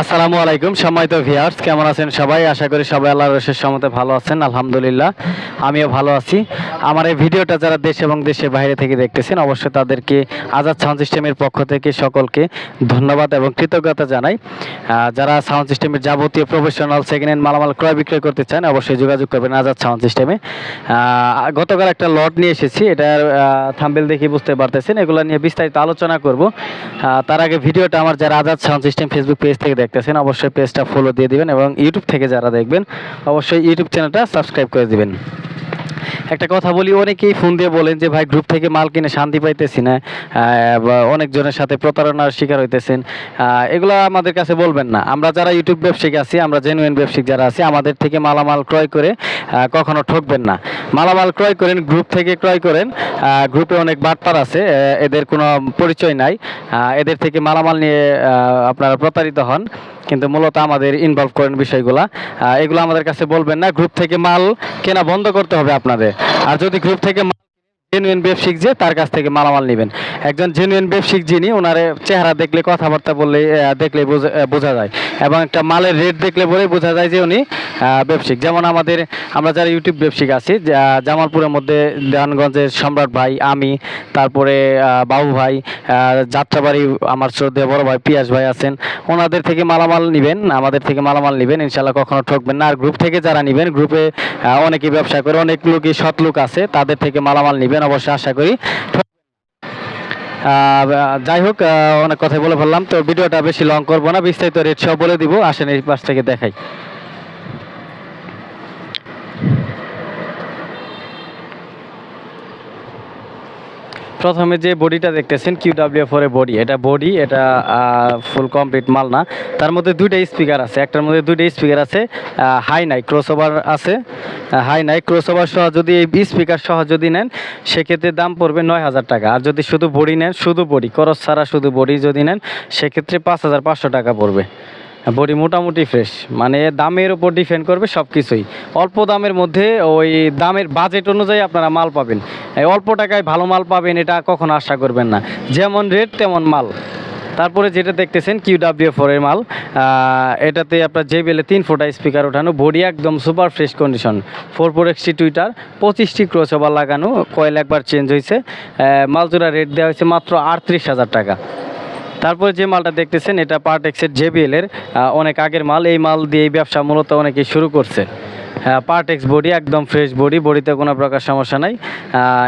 আসসালামু আলাইকুম, সম্মানিত ভিউয়ার্স কেমন আছেন সবাই? আশা করি সবাই আল্লাহর রসের সমতে ভালো আছেন, আলহামদুলিল্লাহ, আমিও ভালো আছি। আমার এই ভিডিওটা যারা দেশ এবং দেশের বাইরে থেকে দেখতেছেন, অবশ্যই তাদেরকে আজাদ সাউন্ড সিস্টেমের পক্ষ থেকে সকলকে ধন্যবাদ এবং কৃতজ্ঞতা জানাই। যারা সাউন্ড সিস্টেমের যাবতীয় প্রফেশনাল সেকেন্ড হ্যান্ড মালামাল ক্রয় বিক্রয় করতে চান, অবশ্যই যোগাযোগ করবেন আজাদ সাউন্ড সিস্টেমে গতকাল একটা লট নিয়ে এসেছি, এটার থাম্বেল দেখে বুঝতে পারতেছেন, এগুলো নিয়ে বিস্তারিত আলোচনা করব। তার আগে ভিডিওটা আমার যারা Azad sound system Facebook page থেকে দেখতেছেন, অবশ্যই পেজটা ফলো দিয়ে দিবেন এবং ইউটিউব থেকে যারা দেখবেন, অবশ্যই ইউটিউব চ্যানেলটা সাবস্ক্রাইব করে দিবেন। একটা কথা বলি, অনেকেই ফোন দিয়ে বলেন যে, ভাই গ্রুপ থেকে মাল কিনে শান্তি পাইতেছি না অনেকজনের সাথে প্রতারণার শিকার হইতেছেন। এগুলো আমাদের কাছে বলবেন না। আমরা যারা ইউটিউব ব্যবসায়িক আছি, আমরা জেনুইন ব্যবসায়িক যারা আছি, আমাদের থেকে মালামাল ক্রয় করে কখনো ঠকবেন না। মালামাল ক্রয় করেন গ্রুপ থেকে ক্রয় করেন গ্রুপে অনেক বার্তার আছে এদের কোনো পরিচয় নাই। এদের থেকে মালামাল নিয়ে আপনারা প্রতারিত হন। কিন্তু মূলত আমাদের ইনভলভ করেন বিষয়গুলা। এগুলো আমাদের কাছে বলবেন না। গ্রুপ থেকে মাল কেনা বন্ধ করতে হবে আপনাদের। আর যদি গ্রুপ থেকে জেনুইন ব্যবসায়িক যে তার কাছ থেকে মালামাল নেবেন। একজন জেনুইন ব্যবসায়িক যিনি ওনার চেহারা দেখলে কথাবার্তা বললে দেখলে বোঝা যায়। এবং একটা মালের রেট দেখলে পরে বোঝা যায় যে উনি আহ, ব্যবসায়িক। যেমন আমাদের আমরা যারা ইউটিউব ব্যবসায়িক আছি জামালপুরের মধ্যে দেওয়ানগঞ্জের সম্রাট ভাই আমি তারপরে বাবু ভাই যাত্রাবাড়ি আমার শ্রদ্ধেয় বড় ভাই পিয়াস ভাই আছেন ওনাদের থেকে মালামাল নেবেন আমাদের থেকে মালামাল নেবেন ইনশাল্লাহ কখনো ঠকবেন না। আর গ্রুপ থেকে যারা নেবেন গ্রুপে আহ, অনেকেই ব্যবসা করে অনেক লোকই সৎ লোক আছে তাদের থেকে মালামাল নেবেন। অবশ্যই আশা করি। যাই হোক অনেক কথাই বলে ফেললাম। তো ভিডিওটা বেশি লং করব না, বিস্তারিত রেট সব বলে দিব। আসেন এই পাশ থেকে দেখাই। প্রথমে যে বডিটা দেখতেছেন কিউ ডাব্লিউ ফোর বডি, এটা বডি, এটা ফুল কমপ্লিট মাল না। তার মধ্যে দুইটা স্পিকার আছে, একটার মধ্যে দুইটা স্পিকার আছে হাই নাই ক্রসওভার আছে। হাই নাই ক্রসওভার সহ যদি এই স্পিকার সহ যদি নেন, সেক্ষেত্রে দাম পড়বে নয় হাজার টাকা। আর যদি শুধু বডি নেন, শুধু বডি করস ছাড়া শুধু বডি যদি নেন, সেক্ষেত্রে পাঁচ হাজার পাঁচশো টাকা পড়বে। বডি মোটামুটি ফ্রেশ মানে দামের উপর ডিপেন্ড করবে সব কিছুই অল্প দামের মধ্যে ওই দামের বাজেট অনুযায়ী আপনারা মাল পাবেন। অল্প টাকায় ভালো মাল পাবেন এটা কখনো আশা করবেন না। যেমন রেট তেমন মাল। তারপরে যেটা দেখতেছেন কিউ ডাব্লিউ ফোরের মাল এটাতে আপনার যে বেলে তিন ফোটা স্পিকার ওঠানো বডি একদম super fresh condition four four XT tweeter পঁচিশটি ক্রোচ ওভার লাগানো কয়েল একবার চেঞ্জ হয়েছে মালজোড়া রেট দেওয়া হয়েছে মাত্র আটত্রিশ হাজার টাকা। তারপরে যে মালটা দেখতেছেন, এটা পার্টেক্সের জেবিএল এর অনেক আগের মাল। এই মাল দিয়ে এই ব্যবসা মূলত অনেকে শুরু করছে। হ্যাঁ পার্টেক্স বডি একদম ফ্রেশ বডি বডিতে কোনো প্রকার সমস্যা নাই।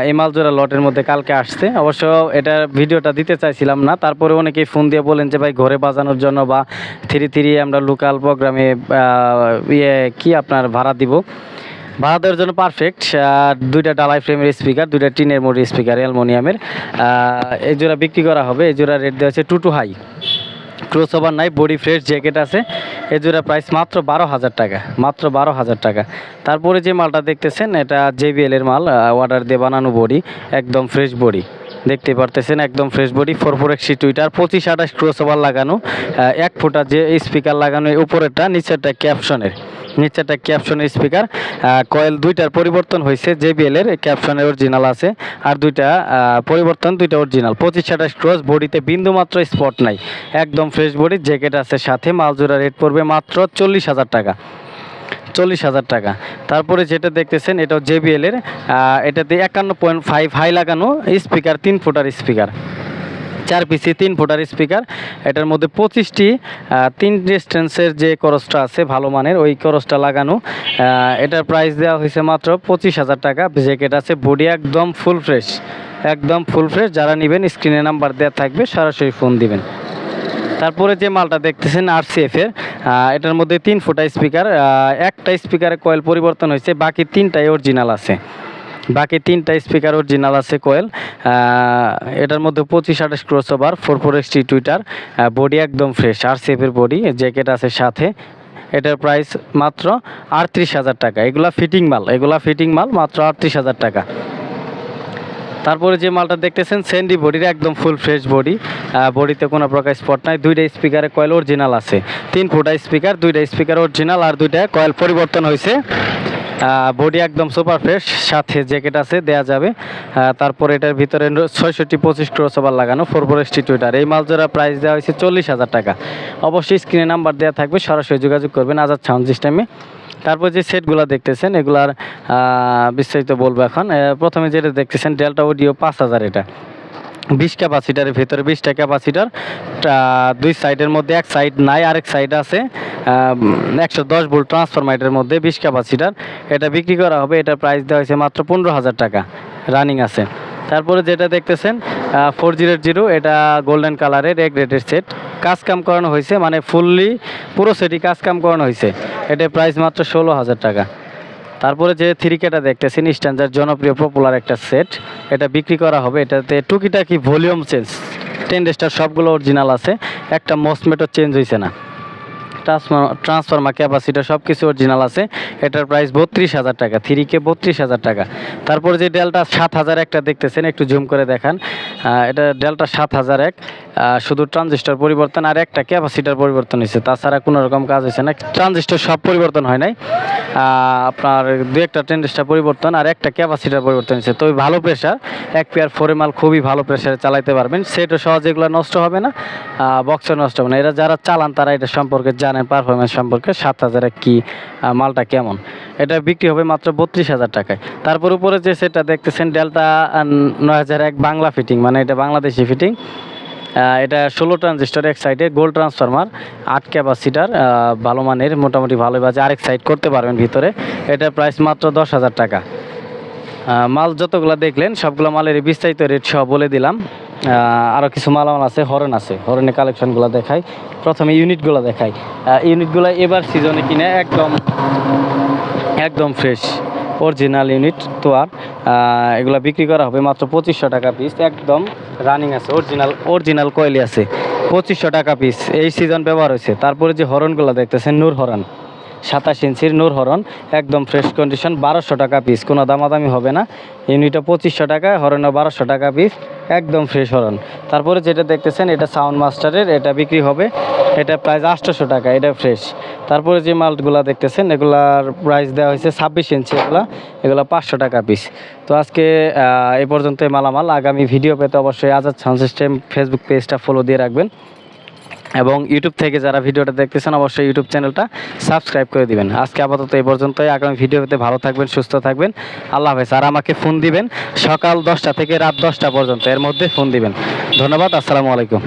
এই মাল জোড়া লটের মধ্যে কালকে আসছে। অবশ্য এটার ভিডিওটা দিতে চাইছিলাম না, তারপরে অনেকেই ফোন দিয়ে বলেন যে, ভাই, ঘরে বাজানোর জন্য বা থ্রি থ্রি আমরা লোকাল প্রোগ্রামে ইয়ে কি আপনার ভাড়া দিব? ভাড়া দেওয়ার জন্য পারফেক্ট দুইটা ডালাই ফ্রেমের স্পিকার দুইটা টিনের মোড় স্পিকার অ্যালমোনিয়ামের। এই জোড়া বিক্রি করা হবে। এই জোড়া রেট দেওয়া হচ্ছে two two high cross over নাই বডি ফ্রেশ জ্যাকেট আছে। এই জোড়া প্রাইস মাত্র বারো হাজার টাকা, মাত্র বারো হাজার টাকা। তারপরে যে মালটা দেখতেছেন, এটা জেবিএল এর মাল অর্ডার দিয়ে বানানো বডি একদম ফ্রেশ বডি দেখতে পারতেছেন, একদম fresh body four four XT tweeter পঁচিশ আঠাশ ক্রস ওভার লাগানো এক ফুটা যে স্পিকার লাগানো উপরেরটা, নিচেরটা ক্যাপশনের নিচেরটা ক্যাপশনের স্পিকার কয়েল দুইটার পরিবর্তন হয়েছে জেবিএল এর ক্যাপশনের অরিজিনাল আছে, আর দুইটা পরিবর্তন, দুইটা অরিজিনাল পঁচিশ আঠাশ ক্রস বডিতে বিন্দু মাত্র স্পট নাই, একদম ফ্রেশ বডি জ্যাকেট আছে সাথে মালজোড়া রেট পড়বে মাত্র চল্লিশ হাজার টাকা। চল্লিশ হাজার টাকা। তারপরে যেটা দেখতেছেন এটা জেবিএল এর এটাতে একান্ন পয়েন্ট ফাইভ হাই লাগানো স্পিকার তিন ফুটার স্পিকার চার পিসি তিন ফুটার স্পিকার এটার মধ্যে পঁচিশটি তিন ডিস্টেন্সের যে করসটা আছে ভালো মানের ওই করসটা লাগানো। এটার প্রাইস দেওয়া হয়েছে মাত্র পঁচিশ হাজার টাকা। জ্যাকেট আছে বডি একদম ফুল ফ্রেশ একদম ফুল ফ্রেশ যারা নেবেন স্ক্রিনে নাম্বার দেওয়া থাকবে সরাসরি ফোন দিবেন। তারপরে যে মালটা দেখতেছেন আরসিএফ এর আহ, এটার মধ্যে তিন ফুটা স্পিকার একটা স্পিকারে কয়েল পরিবর্তন হয়েছে বাকি তিনটাই অরিজিনাল আছে। বাকি তিনটা স্পিকার অরিজিনাল আছে কয়েল। এটার মধ্যে পঁচিশ আঠাশ cross over four four XT tweeter body একদম ফ্রেশ আর এর বডি জ্যাকেট আছে সাথে। এটার প্রাইস মাত্র আটত্রিশ হাজার টাকা। এগুলা ফিটিং মাল, এগুলা ফিটিং মাল মাত্র আটত্রিশ হাজার টাকা। তারপরে যে মালটা দেখতেছেন স্যান্ডি বডির একদম ফুল ফ্রেশ বডি বডিতে কোনো প্রকার স্পট নাই। দুইটা স্পিকারে কয়েল অরিজিনাল আছে। তিন ফুটা স্পিকার দুইটা স্পিকার অরিজিনাল আর দুইটা কয়েল পরিবর্তন হয়েছে। বডি একদম সুপার ফ্রেশ সাথে জ্যাকেট আছে, দেয়া যাবে। তারপর এটার ভিতরে ছয়ষট্টি পঁচিশ ক্রস ওভার লাগানো ফোর ফোর এসটি টুইটার এই মাল জোড়া প্রাইস দেওয়া হয়েছে চল্লিশ হাজার টাকা। অবশ্যই স্ক্রিনে নাম্বার দেওয়া থাকবে, সরাসরি যোগাযোগ করবেন আজাদ সাউন্ড সিস্টেমে তারপর যে সেটগুলো দেখতেছেন, এগুলার বিস্তারিত বলব এখন। প্রথমে যেটা দেখতেছেন ডেল্টা অডিও পাঁচ হাজার এটা। বিশ ক্যাপাসিটারের ভেতরে, বিশটা ক্যাপাসিটার দুই সাইডের মধ্যে, এক সাইড নাই, আরেক সাইড আছে একশো দশ ভোল্ট ট্রান্সফরমাইটের মধ্যে বিশ ক্যাপাসিটার। এটা বিক্রি করা হবে, এটা প্রাইস দেওয়া হয়েছে মাত্র পনেরো হাজার টাকা, রানিং আছে। তারপরে যেটা দেখতেছেন ফোর জিরো জিরো, এটা গোল্ডেন কালারের এক রেটের সেট। কাজ কাম করানো হয়েছে মানে ফুললি পুরো সেটই কাজ কাম করানো হয়েছে। এটার প্রাইস মাত্র ষোলো হাজার টাকা। তারপরে যে থ্রিকেটা দেখতেছেন স্ট্যান্ডার জনপ্রিয় পপুলার একটা সেট এটা বিক্রি করা হবে। এটাতে টুকিটাকি ভলিউম চেঞ্জ টেন ডেস্টার সবগুলো অরিজিনাল আছে। একটা মসমেটও চেঞ্জ হয়েছে না। ট্রান্সফার্মার ক্যাপাসিটি সব কিছু অরিজিনাল আছে। এটার প্রাইস বত্রিশ হাজার টাকা থ্রি কে বত্রিশ হাজার টাকা। তারপর যে ডেলটা সাত হাজার একটা দেখতেছেন, একটু জুম করে দেখান। এটা ডেলটা সাত হাজার এক। শুধু ট্রানজিস্টার পরিবর্তন আর একটা ক্যাপাসিটার পরিবর্তন হয়েছে। তাছাড়া কোনো রকম কাজ হয়েছে না। ট্রানজিস্টার সব পরিবর্তন হয় নাই। আপনার দু একটা ট্রানজিস্টার পরিবর্তন আর একটা ক্যাপাসিটার পরিবর্তন হয়েছে। তো ভালো প্রেশার এক পেয়ার ফোরে মাল খুবই ভালো প্রেশারে চালাইতে পারবেন। সেটও সহজে এগুলো নষ্ট হবে না। বক্সও নষ্ট হবে না। এরা যারা চালান তারা এটা সম্পর্কে জানেন পারফরমেন্স সম্পর্কে সাত হাজারে কি মালটা কেমন? এটা বিক্রি হবে মাত্র বত্রিশ হাজার টাকায়। তারপর উপরে যে সেটটা দেখতেছেন ডেল্টা নয় হাজার এক বাংলা ফিটিং মানে এটা বাংলাদেশি ফিটিং এটা ষোলো ট্রানজিস্টার এক সাইডে গোল্ড ট্রান্সফরমার আট ক্যাপাসিটার ভালো মানের, মোটামুটি ভালো বাজে। আরেক সাইড করতে পারবেন ভিতরে এটার প্রাইস মাত্র দশ হাজার টাকা। মাল যতগুলো দেখলেন, সবগুলো মালের বিস্তারিত রেট সহ বলে দিলাম। আরও কিছু মালামাল আছে হরেন আছে। হরেনের কালেকশনগুলো দেখাই। প্রথমে ইউনিটগুলো দেখাই। ইউনিটগুলো এবার সিজনে কিনে একদম একদম ফ্রেশ অরিজিনাল ইউনিট তো আর। এগুলো বিক্রি করা হবে মাত্র পঁচিশশো টাকা পিস একদম রানিং আছে অরিজিনাল অরিজিনাল কয়েলি আছে। পঁচিশশো টাকা পিস এই সিজন ব্যবহার হয়েছে। তারপরে যে হরনগুলো দেখতেছেন, নূর হরন সাতাশ ইঞ্চির নূর হরন একদম ফ্রেশ কন্ডিশন বারোশো টাকা পিস কোনো দামাদামি হবে না। ইউনিটটা পঁচিশশো টাকা হরনও বারোশো টাকা পিস একদম ফ্রেশ হরন তারপরে যেটা দেখতেছেন, এটা সাউন্ড মাস্টারের এটা বিক্রি হবে। এটা প্রাইস আটশোশো টাকা, এটা ফ্রেশ তারপরে যে মালগুলো দেখতেছেন, এগুলার প্রাইস দেওয়া হয়েছে ছাব্বিশ ইঞ্চি এগুলা। এগুলো পাঁচশো টাকা পিস তো আজকে এই পর্যন্ত মালামাল। আগামী ভিডিও পেতে অবশ্যই আজাদ সাউন্ড সিস্টেম ফেসবুক পেজটা ফলো দিয়ে রাখবেন। এবং ইউটিউব থেকে যারা ভিডিওটা দেখতেছেন, অবশ্যই ইউটিউব চ্যানেলটা সাবস্ক্রাইব করে দিবেন। আজকে আপাতত এই পর্যন্তই। আগামী ভিডিওতে ভালো থাকবেন, সুস্থ থাকবেন। আল্লাহ হাফেজ। আর আমাকে ফোন দিবেন সকাল দশটা থেকে রাত দশটা পর্যন্ত। এর মধ্যে ফোন দিবেন। ধন্যবাদ। আসসালামু আলাইকুম।